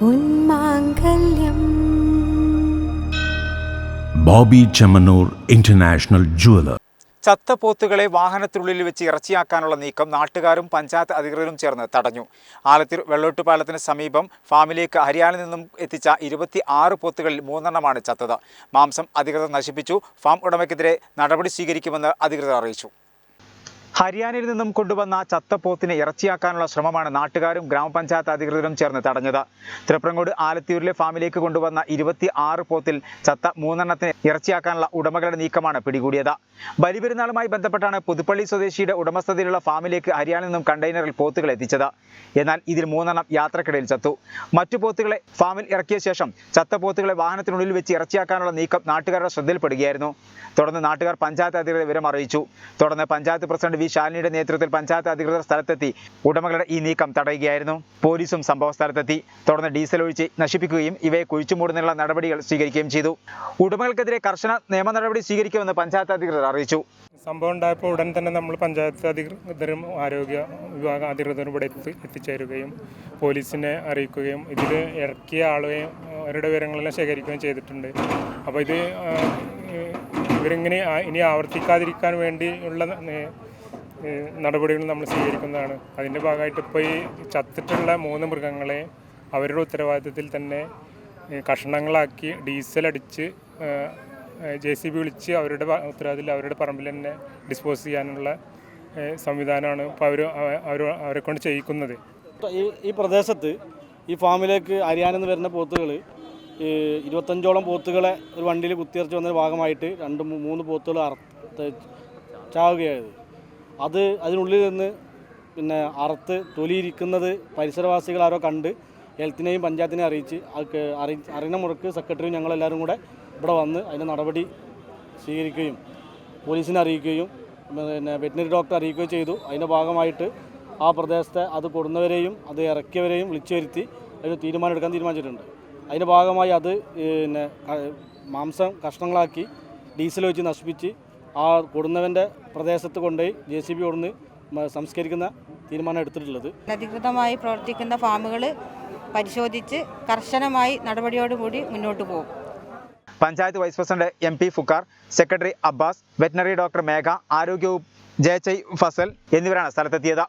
പൊന്മാംഗല്യം Bobby Chemmanur international jeweller. ചത്ത പോത്തുകളെ വാഹനത്തിനുള്ളിൽ വെച്ച് ഇറച്ചിയാക്കാനുള്ള നീക്കം നാട്ടുകാരും പഞ്ചായത്ത് അധികൃതരും ചേർന്ന് തടഞ്ഞു. ആലത്തൂർ വെള്ളോട്ടുപാലത്തിന് സമീപം ഫാമിലേക്ക് ഹരിയാനയിൽ നിന്നും എത്തിച്ച ഇരുപത്തി ആറ് പോത്തുകളിൽ മൂന്നെണ്ണമാണ് ചത്തത്. മാംസം അധികൃതർ നശിപ്പിച്ചു. ഫാം ഉടമയ്ക്കെതിരെ നടപടി സ്വീകരിക്കുമെന്ന് അധികൃതർ അറിയിച്ചു. ഹരിയാനയിൽ നിന്നും കൊണ്ടുവന്ന ചത്തപ്പോത്തിനെ ഇറച്ചിയാക്കാനുള്ള ശ്രമമാണ് നാട്ടുകാരും ഗ്രാമപഞ്ചായത്ത് അധികൃതരും ചേർന്ന് തടഞ്ഞത്. തൃപ്രങ്ങോട് ആലത്തിയൂരിലെ ഫാമിലേക്ക് കൊണ്ടുവന്ന ഇരുപത്തി ആറ് പോത്തിൽ ചത്ത മൂന്നെണ്ണത്തിന് ഇറച്ചിയാക്കാനുള്ള ഉടമകളുടെ നീക്കമാണ് പിടികൂടിയത്. ബലിപെരുന്നാളുമായി ബന്ധപ്പെട്ടാണ് പുതുപ്പള്ളി സ്വദേശിയുടെ ഉടമസ്ഥതയിലുള്ള ഫാമിലേക്ക് ഹരിയാനയിൽ നിന്നും കണ്ടെയ്നറിൽ പോത്തുകൾ എത്തിച്ചത്. എന്നാൽ ഇതിൽ മൂന്നെണ്ണം യാത്രക്കിടയിൽ ചത്തു. മറ്റു പോത്തുകളെ ഫാമിൽ ഇറക്കിയ ശേഷം ചത്ത പോത്തുകളെ വാഹനത്തിനുള്ളിൽ വെച്ച് ഇറച്ചിയാക്കാനുള്ള നീക്കം നാട്ടുകാരുടെ ശ്രദ്ധയിൽപ്പെടുകയായിരുന്നു. തുടർന്ന് നാട്ടുകാർ പഞ്ചായത്ത് അധികൃതരെ വിവരം അറിയിച്ചു. തുടർന്ന് പഞ്ചായത്ത് പ്രസിഡന്റ് വി. ശാലിനിയുടെ നേതൃത്വത്തിൽ പഞ്ചായത്ത് അധികൃതർ സ്ഥലത്തെത്തി. ഉടമകളുടെ ഈ നീക്കം തടയുകയായിരുന്നു. പോലീസും സംഭവ സ്ഥലത്തെത്തി തുടർന്ന് ഡീസൽ ഒഴിച്ച് നശിപ്പിക്കുകയും ഇവയെ കുഴിച്ചുമൂടുന്നതിനുള്ള നടപടികൾ സ്വീകരിക്കുകയും ചെയ്തു. ഉടമകൾക്കെതിരെ കർശന നിയമ നടപടി സ്വീകരിക്കുമെന്ന് പഞ്ചായത്ത് അധികൃതർ അറിയിച്ചു. സംഭവം ഉണ്ടായപ്പോൾ ഉടൻ തന്നെ നമ്മൾ പഞ്ചായത്ത് അധികൃതരും ആരോഗ്യ വിഭാഗ അധികൃതരും ഇവിടെ എത്തി എത്തിച്ചേരുകയും പോലീസിനെ അറിയിക്കുകയും ഇതിൽ ഇറക്കിയ ആളുകയും അവരുടെ വിവരങ്ങളെല്ലാം ശേഖരിക്കുകയും ചെയ്തിട്ടുണ്ട്. അപ്പോൾ ഇത് ഇവരിങ്ങനെ ഇനി ആവർത്തിക്കാതിരിക്കാൻ വേണ്ടിയുള്ള നടപടികൾ നമ്മൾ സ്വീകരിക്കുന്നതാണ്. അതിന്റെ ഭാഗമായിട്ട് ഇപ്പോൾ ഈ ചത്തിട്ടുള്ള മൂന്ന് മൃഗങ്ങളെ അവരുടെ ഉത്തരവാദിത്തത്തിൽ തന്നെ കഷണങ്ങളാക്കി ഡീസൽ അടിച്ച് ജെ സി ബി വിളിച്ച് അവരുടെ ഉത്തരവാദിത്തത്തിൽ അവരുടെ പറമ്പിൽ തന്നെ ഡിസ്പോസ് ചെയ്യാനുള്ള സംവിധാനമാണ് ഇപ്പോൾ അവർ അവർ അവരെ കൊണ്ട് ചെയ്യിക്കുന്നത്. ഈ ഈ പ്രദേശത്ത് ഈ ഫാമിലേക്ക് അരിയാനെന്ന് നിന്ന് വരുന്ന പോത്തുകൾ ഇരുപത്തഞ്ചോളം പോത്തുകളെ ഒരു വണ്ടിയിൽ കുത്തിയിറച്ച് വന്നൊരു ഭാഗമായിട്ട് രണ്ട് മൂന്ന് പോത്തുകൾ അർത്ഥ ചാവുകയായത് അത് അതിനുള്ളിൽ നിന്ന് പിന്നെ അറുത്ത് തൊലിയിരിക്കുന്നത് പരിസരവാസികൾ ആരോ കണ്ട് ഹെൽത്തിനെയും പഞ്ചായത്തിനെയും അറിയിച്ച് അറി അറിയുന്ന മുറക്ക് സെക്രട്ടറിയും ഞങ്ങളെല്ലാവരും കൂടെ ഇവിടെ വന്ന് അതിന്റെ നടപടി സ്വീകരിക്കുകയും പോലീസിനെ അറിയിക്കുകയും പിന്നെ വെറ്റിനറി ഡോക്ടറെ അറിയിക്കുകയും ചെയ്തു. അതിന്റെ ഭാഗമായിട്ട് ആ പ്രദേശത്തെ അത് കൊടുന്നവരെയും അത് ഇറക്കിയവരെയും വിളിച്ചു വരുത്തി അതിന് തീരുമാനം എടുക്കാൻ തീരുമാനിച്ചിട്ടുണ്ട്. അതിന്റെ ഭാഗമായി അത് പിന്നെ മാംസം കഷ്ണങ്ങളാക്കി ഡീസൽ വെച്ച് നശിപ്പിച്ച് ആ കൊടുന്നവന്റെ പ്രദേശത്ത് കൊണ്ടുപോയി ജെ സി ബി കൊടുന്ന് സംസ്കരിക്കുന്ന തീരുമാനം എടുത്തിട്ടുള്ളത്. അനധികൃതമായി പ്രവർത്തിക്കുന്ന ഫാമുകൾ പരിശോധിച്ച് കർശനമായി നടപടിയോടുകൂടി മുന്നോട്ട് പോകും. Panchayat vice president M P ഫുക്കാർ secretary Abbas veterinary doctor Megha ആരോഗ്യ ജയച്ചൈ ഫസൽ എന്നിവരാണ് സ്ഥലത്തെത്തിയത്.